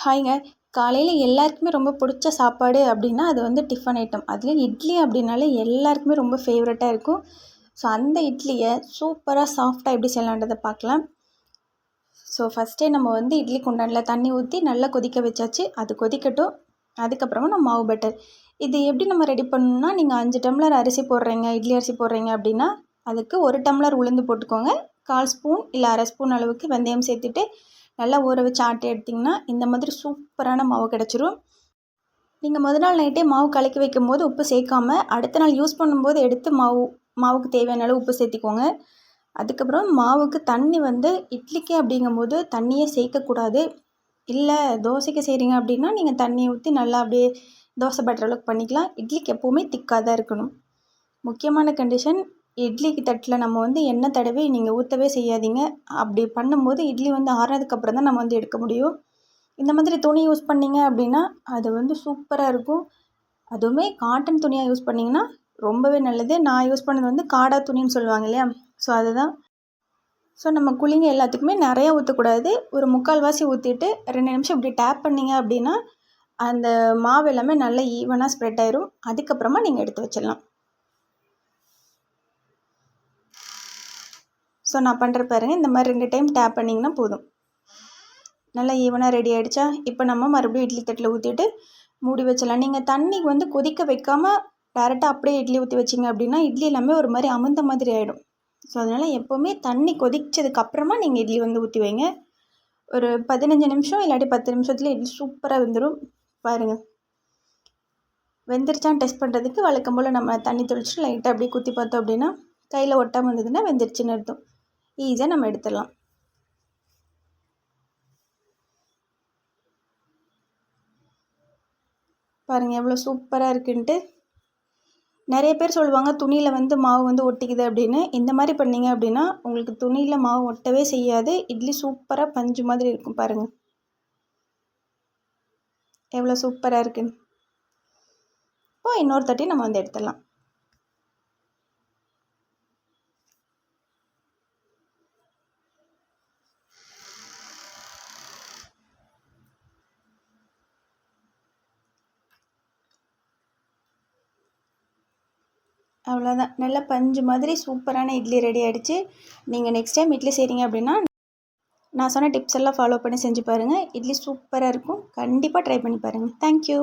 ஹாய்ங்க. காலையில் எல்லாருக்குமே ரொம்ப பிடிச்ச சாப்பாடு அப்படின்னா அது வந்து டிஃபன் ஐட்டம் அதுலேயும் இட்லி அப்படின்னாலே எல்லாருக்குமே ரொம்ப ஃபேவரட்டாக இருக்கும். ஸோ அந்த இட்லியை சூப்பராக சாஃப்டாக எப்படி செய்யலான்றதை பார்க்கலாம். ஸோ ஃபஸ்ட்டே நம்ம வந்து இட்லி குண்டானில் தண்ணி ஊற்றி நல்லா கொதிக்க வச்சாச்சு. அது கொதிக்கட்டும். அதுக்கப்புறமா நம்ம மாவு பட்டர் இது எப்படி நம்ம ரெடி பண்ணணும்னா நீங்கள் அஞ்சு டம்ளர் அரிசி போடுறீங்க இட்லி அரிசி போடுறீங்க அப்படின்னா அதுக்கு ஒரு டம்ளர் உளுந்து போட்டுக்கோங்க. கால் ஸ்பூன் இல்லை அரை ஸ்பூன் அளவுக்கு வெந்தயம் சேர்த்துட்டு நல்லா ஊற வச்சு ஆட்டி எடுத்திங்கன்னா இந்த மாதிரி சூப்பரான மாவு கிடச்சிரும். நீங்கள் முதல் நாள் நைட்டே மாவு கலக்கி வைக்கும் போது உப்பு சேர்க்காம அடுத்த நாள் யூஸ் பண்ணும்போது எடுத்து மாவு மாவுக்கு தேவையான அளவு உப்பு சேர்த்திக்கோங்க. அதுக்கப்புறம் மாவுக்கு தண்ணி வந்து இட்லிக்கு அப்படிங்கும்போது தண்ணியே சேர்க்கக்கூடாது இல்லை தோசைக்கு செய்கிறீங்க அப்படின்னா நீங்கள் தண்ணி ஊற்றி நல்லா அப்படியே தோசை பட்டுற அளவுக்கு பண்ணிக்கலாம். இட்லிக்கு எப்போவுமே திக்காக தான் இருக்கணும். முக்கியமான கண்டிஷன் இட்லிக்கு தட்டில் நம்ம வந்து எண்ணெய் தடவி நீங்கள் ஊற்றவே செய்யாதீங்க. அப்படி பண்ணும்போது இட்லி வந்து ஆறுனதுக்கப்புறம் தான் நம்ம வந்து எடுக்க முடியும். இந்த மாதிரி துணி யூஸ் பண்ணிங்க அப்படின்னா அது வந்து சூப்பராக இருக்கும். அதுவுமே காட்டன் துணியாக யூஸ் பண்ணிங்கன்னா ரொம்பவே நல்லது. நான் யூஸ் பண்ணது வந்து காடா துணின்னு சொல்லுவாங்க இல்லையா? ஸோ அதுதான். ஸோ நம்ம குழிங்க எல்லாத்துக்குமே நிறையா ஊற்றக்கூடாது ஒரு முக்கால்வாசி ஊற்றிட்டு ரெண்டு நிமிஷம் இப்படி டேப் பண்ணிங்க அப்படின்னா அந்த மாவு எல்லாமே நல்லா ஈவனாக ஸ்ப்ரெட் ஆயிரும். அதுக்கப்புறமா நீங்கள் எடுத்து வச்சிடலாம். ஸோ நான் பண்ணுற பாருங்கள் இந்த மாதிரி ரெண்டு டைம் டேப் பண்ணிங்கன்னா போதும். நல்லா ஈவனாக ரெடி ஆகிடுச்சா இப்போ நம்ம மறுபடியும் இட்லி தட்டில் ஊற்றிட்டு மூடி வச்சிடலாம். நீங்கள் தண்ணி வந்து கொதிக்க வைக்காமல் டேரெக்டாக அப்படியே இட்லி ஊற்றி வச்சிங்க அப்படின்னா இட்லி எல்லாமே ஒரு மாதிரி அமுந்த மாதிரி ஆகிடும் ஸோ அதனால் எப்போவுமே தண்ணி கொதிச்சதுக்கப்புறமா நீங்கள் இட்லி வந்து ஊற்றி வைங்க. ஒரு பதினஞ்சு நிமிஷம் இல்லாட்டி பத்து நிமிஷத்தில் இட்லி சூப்பராக வெந்துடும் பாருங்கள் வெந்துருச்சான்னு டெஸ்ட் பண்ணுறதுக்கு வழக்கம் போல் நம்ம தண்ணி தெளிச்சுட்டு லைட்டாக அப்படியே குத்தி பார்த்தோம் அப்படின்னா கையில் ஒட்டாமல் வந்ததுன்னா வெந்துருச்சுன்னு அர்த்தம். ஈஸியாக நம்ம எடுத்துடலாம். பாருங்கள் எவ்வளோ சூப்பராக இருக்குன்ட்டு. நிறைய பேர் சொல்லுவாங்க துணியில் வந்து மாவு வந்து ஒட்டிக்குது அப்படின்னு. இந்த மாதிரி பண்ணிங்க அப்படின்னா உங்களுக்கு துணியில் மாவு ஒட்டவே செய்யாது. இட்லி சூப்பராக பஞ்சு மாதிரி இருக்கும் பாருங்கள் எவ்வளோ சூப்பராக இருக்குன்னு. இப்போ இன்னொரு தட்டி நம்ம வந்து எடுத்துடலாம். அவ்வளோதான். நல்லா பஞ்சு மாதிரி சூப்பரான இட்லி ரெடி ஆகிடுச்சு நீங்கள் நெக்ஸ்ட் டைம் இட்லி செய்கிறீங்க அப்படின்னா நான் சொன்ன டிப்ஸ் எல்லாம் ஃபாலோ பண்ணி செஞ்சு பாருங்கள் இட்லி சூப்பராக இருக்கும். கண்டிப்பாக ட்ரை பண்ணி பாருங்கள் தேங்க்யூ